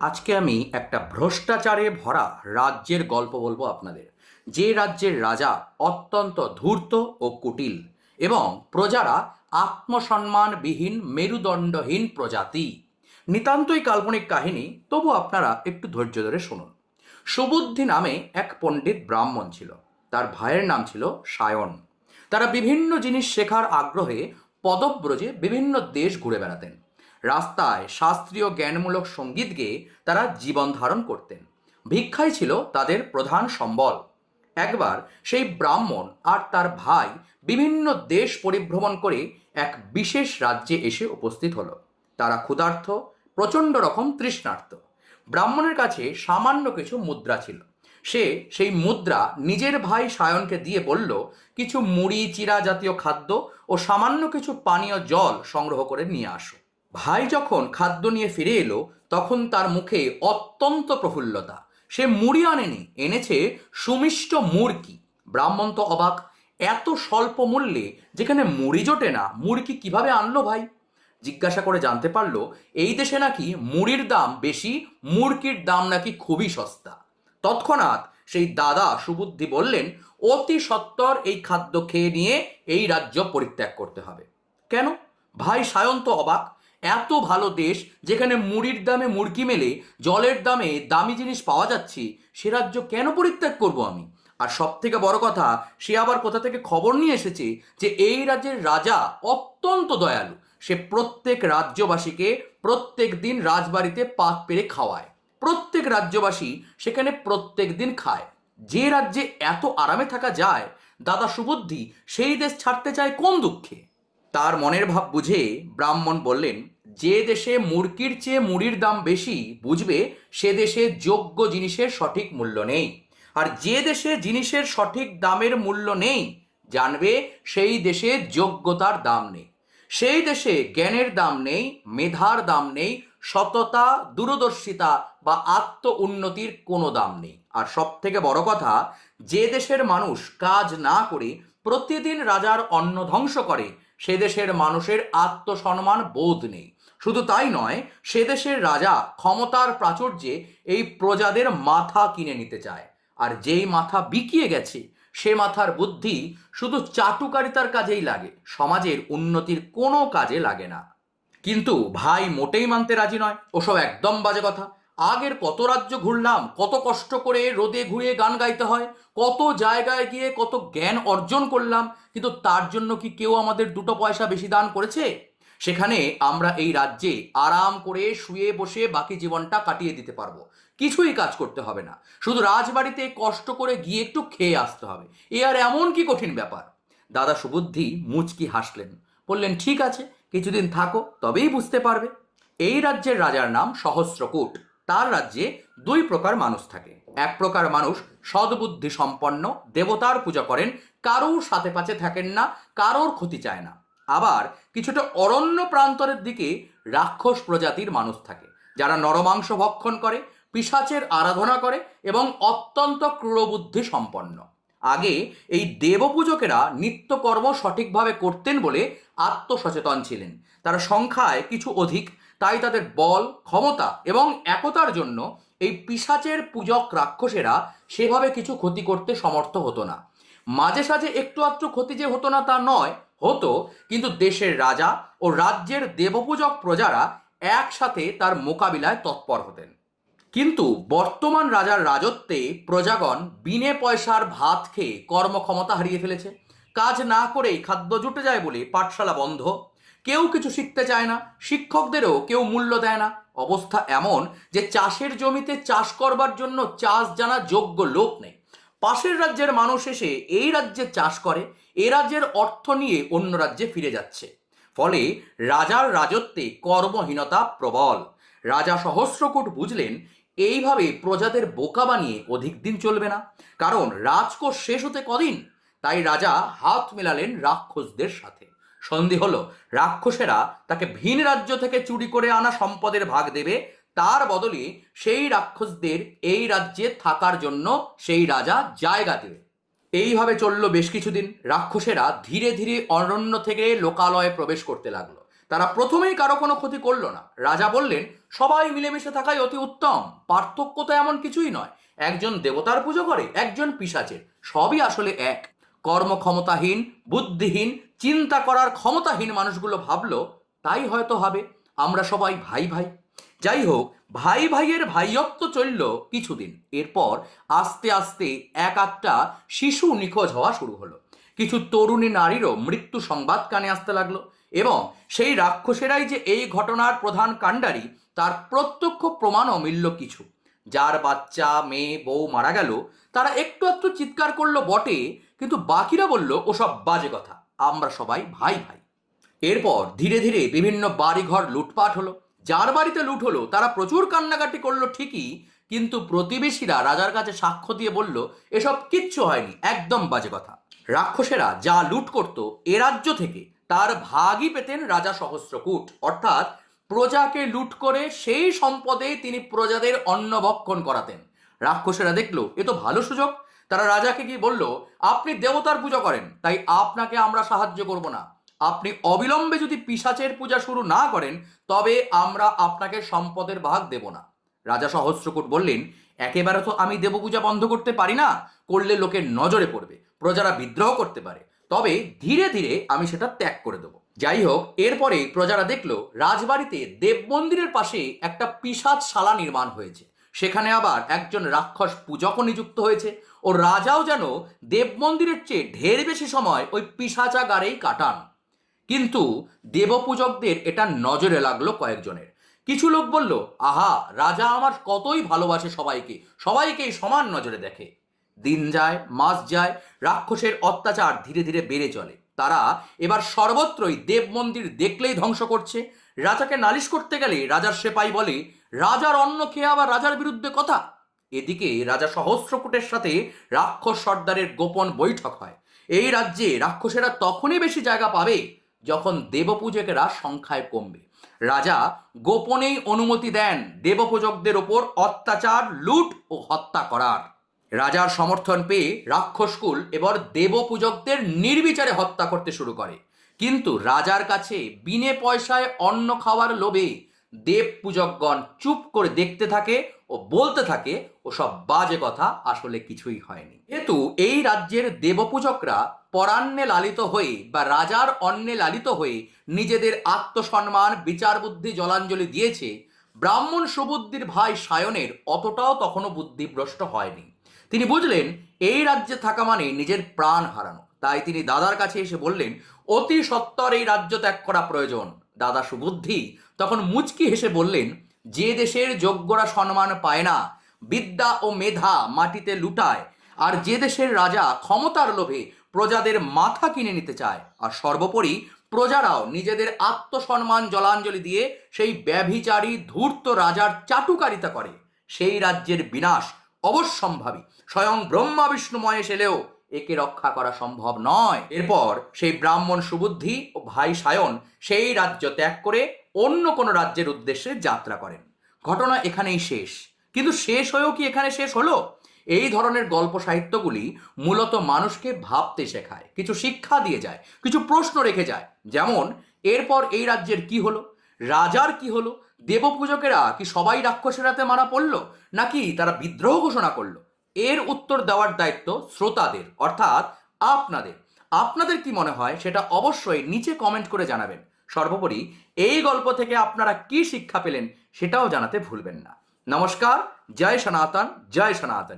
আজকে আমি একটা ভ্রষ্টাচারে ভরা রাজ্যের গল্প বলব আপনাদের। যে রাজ্যের রাজা অত্যন্ত ধূর্ত ও কুটিল এবং প্রজারা আত্মসম্মানবিহীন, মেরুদণ্ডহীন প্রজাতি। নিতান্তই কাল্পনিক কাহিনী, তবু আপনারা একটু ধৈর্য ধরে শুনুন। সুবুদ্ধি নামে এক পণ্ডিত ব্রাহ্মণ ছিল। তার ভাইয়ের নাম ছিল সায়ন। তারা বিভিন্ন জিনিস শেখার আগ্রহে পদব্রজে বিভিন্ন দেশ ঘুরে বেড়াতেন। রাস্তায় শাস্ত্রীয় জ্ঞানমূলক সংগীত গেয়ে তারা জীবন ধারণ করতেন। ভিক্ষাই ছিল তাদের প্রধান সম্বল। একবার সেই ব্রাহ্মণ আর তার ভাই বিভিন্ন দেশ পরিভ্রমণ করে এক বিশেষ রাজ্যে এসে উপস্থিত হলো। তারা ক্ষুধার্থ প্রচণ্ড রকম তৃষ্ণার্ত। ব্রাহ্মণের কাছে সামান্য কিছু মুদ্রা ছিল। সে সেই মুদ্রা নিজের ভাই সায়নকে দিয়ে বলল, কিছু মুড়ি, চিরা জাতীয় খাদ্য ও সামান্য কিছু পানীয় জল সংগ্রহ করে নিয়ে আসো। ভাই যখন খাদ্য নিয়ে ফিরে এলো, তখন তার মুখে অত্যন্ত প্রফুল্লতা। সে মুড়ি আনেনি, এনেছে সুমিষ্ট মুরকি ব্রাহ্মণ তো অবাক, এত স্বল্প মূল্যে যেখানে মুড়ি জোটে না মুরকি কীভাবে আনলো ভাই? জিজ্ঞাসা করে জানতে পারল, এই দেশে নাকি মুড়ির দাম বেশি মুরকির দাম নাকি খুবই সস্তা। তৎক্ষণাৎ সেই দাদা সুবুদ্ধি বললেন, অতি সত্বর এই খাদ্য খেয়ে নিয়ে এই রাজ্য পরিত্যাগ করতে হবে। কেন? ভাই সায়ন তো অবাক এত ভালো দেশ যেখানে মুড়ির দামে মুরকি মেলে, জলের দামে দামি জিনিস পাওয়া যাচ্ছে, সে রাজ্য কেন পরিত্যাগ করব আমি? আর সব থেকে বড় কথা, সে আবার কোথা থেকে খবর নিয়ে এসেছে যে এই রাজ্যের রাজা অত্যন্ত দয়ালু। সে প্রত্যেক রাজ্যবাসীকে প্রত্যেক দিন রাজবাড়িতে পাত পেরে খাওয়ায়। প্রত্যেক রাজ্যবাসী সেখানে প্রত্যেক দিন খায়। যে রাজ্যে এত আরামে থাকা যায়, দাদা সুবুদ্ধি, সেই দেশ ছাড়তে চায় কোন দুঃখে? তার মনের ভাব বুঝে ব্রাহ্মণ বললেন, যে দেশে মুরগির চেয়ে মুড়ির দাম বেশি, বুঝবে সে দেশে যোগ্য জিনিসের সঠিক মূল্য নেই। আর যে দেশে জিনিসের সঠিক দামের মূল্য নেই, জানবে সেই দেশে যোগ্যতার দাম নেই। সেই দেশে জ্ঞানের দাম নেই, মেধার দাম নেই, সততা, দূরদর্শিতা বা আত্ম উন্নতির কোনো দাম নেই। আর সব থেকে বড় কথা, যে দেশের মানুষ কাজ না করে প্রতিদিন রাজার অন্ন ধ্বংস করে সে দেশের মানুষের আত্মসম্মান বোধ নেই। শুধু তাই নয়, সে দেশের রাজা ক্ষমতার প্রাচুর্যে এই প্রজাদের মাথা কিনে নিতে চায়। আর যেই মাথা বিকিয়ে গেছে, সে মাথার বুদ্ধি শুধু চাটুকারিতার কাজেই লাগে, সমাজের উন্নতির কোনো কাজে লাগে না। কিন্তু ভাই মোটেই মানতে রাজি নয়। ওসব একদম বাজে কথা। আগের কত রাজ্য ঘুরলাম, কত কষ্ট করে রোদে ঘুরে গান গাইতে হয়, কত জায়গায় গিয়ে কত জ্ঞান অর্জন করলাম, কিন্তু তার জন্য কি কেউ আমাদের দুটো পয়সা বেশি দান করেছে? সেখানে আমরা এই রাজ্যে আরাম করে শুয়ে বসে বাকি জীবনটা কাটিয়ে দিতে পারব। কিছুই কাজ করতে হবে না। শুধু রাজবাড়িতে কষ্ট করে গিয়ে একটু খেয়ে আসতে হবে। এ আর এমন কি কঠিন ব্যাপার? দাদা সুবুদ্ধি মুচকি হাসলেন। বললেন, ঠিক আছে, কিছুদিন থাকো, তবেই বুঝতে পারবে। এই রাজ্যের রাজার নাম সহস্রকূট। তার রাজ্যে দুই প্রকার মানুষ থাকে। এক প্রকার মানুষ সদ্বুদ্ধি সম্পন্ন, দেবতার পূজা করেন, কারোর সাথে পাচে থাকেন না, কারোর ক্ষতি চায় না। আবার কিছুটা অরণ্য প্রান্তরের দিকে রাক্ষস প্রজাতির মানুষ থাকে, যারা নরমাংস ভক্ষণ করে, পিশাচের আরাধনা করে এবং অত্যন্ত ক্রূরবুদ্ধি সম্পন্ন। আগে এই দেবপূজকেরা নিত্যকর্ম সঠিকভাবে করতেন বলে আত্মসচেতন ছিলেন। তারা সংখ্যায় কিছু অধিক তাই তাদের বল, ক্ষমতা এবং একতার জন্য এই পিশাচের পূজক রাক্ষসেরা সেভাবে কিছু ক্ষতি করতে সমর্থ হতো না। মাঝে সাঝে একটু আধটু ক্ষতি যে হতো না তা নয়, হতো, কিন্তু দেশের রাজা ও রাজ্যের দেবপূজক প্রজারা একসাথে তার মোকাবিলায় তৎপর হতেন। কিন্তু বর্তমান রাজার রাজত্বে প্রজাগণ বিনে পয়সার ভাত খেয়ে কর্মক্ষমতা হারিয়ে ফেলেছে। কাজ না করেই খাদ্য জুটে যায় বলে পাঠশালা বন্ধ কেউ কিছু শিখতে চায় না, শিক্ষকদেরও কেউ মূল্য দেয় না। অবস্থা এমন যে চাষের জমিতে চাষ করবার জন্য চাষ জানা যোগ্য লোক নেই। পাশের রাজ্যের মানুষ এসে এই রাজ্যে চাষ করে, এ রাজ্যের অর্থ নিয়ে অন্য রাজ্যে ফিরে যাচ্ছে। ফলে রাজার রাজত্বে কর্মহীনতা প্রবল। রাজা সহস্রকূট বুঝলেন, এইভাবে প্রজাদের বোকা বানিয়ে অধিক দিন চলবে না। কারণ রাজকোষ শেষ হতে কদিন? তাই রাজা হাত মেলালেন রাক্ষসদের সাথে। সন্ধি হলো। রাক্ষসেরা তাকে ভিন রাজ্য থেকে চুরি করে আনা সম্পদের ভাগ দেবে। তার বদলে সেই রাক্ষসদের এই রাজ্যে থাকার জন্য সেই রাজা জায়গা দেবে। এইভাবে চলল বেশ কিছুদিন। রাক্ষসেরা ধীরে ধীরে অরণ্য থেকে লোকালয়ে প্রবেশ করতে লাগল। তারা প্রথমেই কারও কোনো ক্ষতি করল না। রাজা বললেন, সবাই মিলেমিশে থাকাই অতি উত্তম। পার্থক্য তো এমন কিছুই নয়। একজন দেবতার পুজো করে, একজন পিসাচের সবই আসলে এক। কর্মক্ষমতাহীন, বুদ্ধিহীন, চিন্তা করার ক্ষমতাহীন মানুষগুলো ভাবলো, তাই হয়তো হবে। আমরা সবাই ভাই ভাই। যাই হোক, ভাই ভাইয়ের ভাইয়ত্ব চলল কিছুদিন। এরপর আস্তে আস্তে এক আধটা শিশু নিখোঁজ হওয়া শুরু হলো। কিছু তরুণী নারীরও মৃত্যু সংবাদ কানে আসতে লাগল এবং সেই রাক্ষসেরাই যে এই ঘটনার প্রধান কাণ্ডারি, তার প্রত্যক্ষ প্রমাণও মিলল কিছু। যার বাচ্চা, মেয়ে, বউ মারা গেল, তারা একটু একটু চিৎকার করল বটে কিন্তু বাকিরা বলল, ওসব বাজে কথা। আমরা সবাই ভাই ভাই। এরপর ধীরে ধীরে বিভিন্ন বাড়িঘর লুটপাট হলো। যার বাড়িতে লুট হলো, তারা প্রচুর কান্নাকাটি করল ঠিকই, কিন্তু প্রতিবেশীরা রাজার কাছে সাক্ষ্য দিয়ে বলল, এসব কিচ্ছু হয়নি, একদম বাজে কথা। রাক্ষসেরা যা লুট করত, এ রাজ্য থেকে তার ভাগই পেতেন রাজা সহস্রকূট। অর্থাৎ প্রজাকে লুট করে সেই সম্পদে তিনি প্রজাদের অন্নভক্ষণ করাতেন। রাক্ষসেরা দেখল, এ তো ভালো সুযোগ তারা রাজাকে গিয়ে বলল, আপনি দেবতার পূজা করেন, তাই আপনাকে আমরা সাহায্য করব না। আপনি অবিলম্বে যদি পিসাচের পূজা শুরু না করেন, তবে আমরা আপনাকে সম্পদের ভাগ দেব না। রাজা সহস্রকূট বললেন, একেবারে তো আমি দেবপূজা বন্ধ করতে পারি না, করলে লোকের নজরে পড়বে, প্রজারা বিদ্রোহ করতে পারে। তবে ধীরে ধীরে আমি সেটা ত্যাগ করে দেবো। যাই হোক, এরপরে প্রজারা দেখল, রাজবাড়িতে দেব মন্দিরের পাশে একটা পিসাচশালা নির্মাণ হয়েছে। সেখানে আবার একজন রাক্ষস পূজকও নিযুক্ত হয়েছে ও রাজাও যেন দেব মন্দিরের চেয়ে ঢের বেশি সময় ওই পিসাচাগারেই কাটান। কিন্তু দেবপূজকদের এটা নজরে লাগল কয়েকজনের। কিছু লোক বলল, আহা, রাজা আমার কতই ভালোবাসে সবাইকে, সবাইকেই সমান নজরে দেখে। দিন যায়, মাস যায়, রাক্ষসের অত্যাচার ধীরে ধীরে বেড়ে চলে। তারা এবার সর্বত্রই দেব মন্দির দেখলেই ধ্বংস করছে। রাজাকে নালিশ করতে গেলে রাজার সেপাই বলে রাজার অন্ন খেয়ে আবার রাজার বিরুদ্ধে কথা? এদিকে রাজা সহস্রকূটের সাথে রাক্ষস সর্দারের গোপন বৈঠক হয়। এই রাজ্যে রাক্ষসেরা তখনই বেশি জায়গা পাবে যখন দেবপূজকেরা সংখ্যায় কমবে। রাজা গোপনেই অনুমতি দেন দেবপূজকদের ওপর অত্যাচার, লুট ও হত্যা করার। রাজার সমর্থন পেয়ে রাক্ষসকুল এবার দেবপূজকদের নির্বিচারে হত্যা করতে শুরু করে। কিন্তু রাজার কাছে বিনে পয়সায় অন্ন খাওয়ার লোভে দেব পূজকগণ চুপ করে দেখতে থাকে ও বলতে থাকে ও সব বাজে কথা আসলে কিছুই হয়নি। যেহেতু এই রাজ্যের দেবপূজকরা পরান্নে লালিত হয়ে বা রাজার অন্নে লালিত হয়ে নিজেদের আত্মসম্মান বিচার বুদ্ধি জলাঞ্জলি দিয়েছে। ব্রাহ্মণ সুবুদ্ধির ভাই সায়নের অতটাও তখনও বুদ্ধিভ্রষ্ট হয়নি। তিনি বুঝলেন, এই রাজ্যে থাকা মানে নিজের প্রাণ হারানো। তাই তিনি দাদার কাছে এসে বললেন, অতি সত্বর এই রাজ্য ত্যাগ করা প্রয়োজন। দাদা সুবুদ্ধি তখন মুচকি হেসে বললেন, যে দেশের যোগ্যরা সম্মান পায় না, বিদ্যা ও মেধা মাটিতে লুটায়, আর যে দেশের রাজা ক্ষমতার লোভে প্রজাদের মাথা কিনে নিতে চায়, আর সর্বোপরি প্রজারাও নিজেদের আত্মসম্মান জলাঞ্জলি দিয়ে সেই ব্যভিচারী ধূর্ত রাজার চাটুকারিতা করে। সেই রাজ্যের বিনাশ অবশ্যম্ভাবী। স্বয়ং ব্রহ্মা বিষ্ণু মহেশ এলেও একে রক্ষা করা সম্ভব নয়। এরপর সেই ব্রাহ্মণ সুবুদ্ধি ও ভাই সায়ন সেই রাজ্য ত্যাগ করে অন্য কোনো রাজ্যের উদ্দেশ্যে যাত্রা করেন। ঘটনা এখানেই শেষ। কিন্তু শেষ হয়েও কি এখানে শেষ হলো? এই ধরনের গল্প সাহিত্যগুলি মূলত মানুষকে ভাবতে শেখায়, কিছু শিক্ষা দিয়ে যায়, কিছু প্রশ্ন রেখে যায়। যেমন, এরপর এই রাজ্যের কি হলো? রাজার কি হলো? দেবপূজকেরা কি সবাই রাক্ষসেরাতে মারা পড়ল? নাকি তারা বিদ্রোহ ঘোষণা করল? এর উত্তর দেওয়ার দায়িত্ব শ্রোতাদের, অর্থাৎ আপনাদের। আপনাদের কি মনে হয় সেটা অবশ্যই নিচে কমেন্ট করে জানাবেন। সর্বোপরি এই গল্প থেকে আপনারা কি শিক্ষা পেলেন সেটাও জানাতে ভুলবেন না। নমস্কার, জয় সনাতন জয় সনাতন।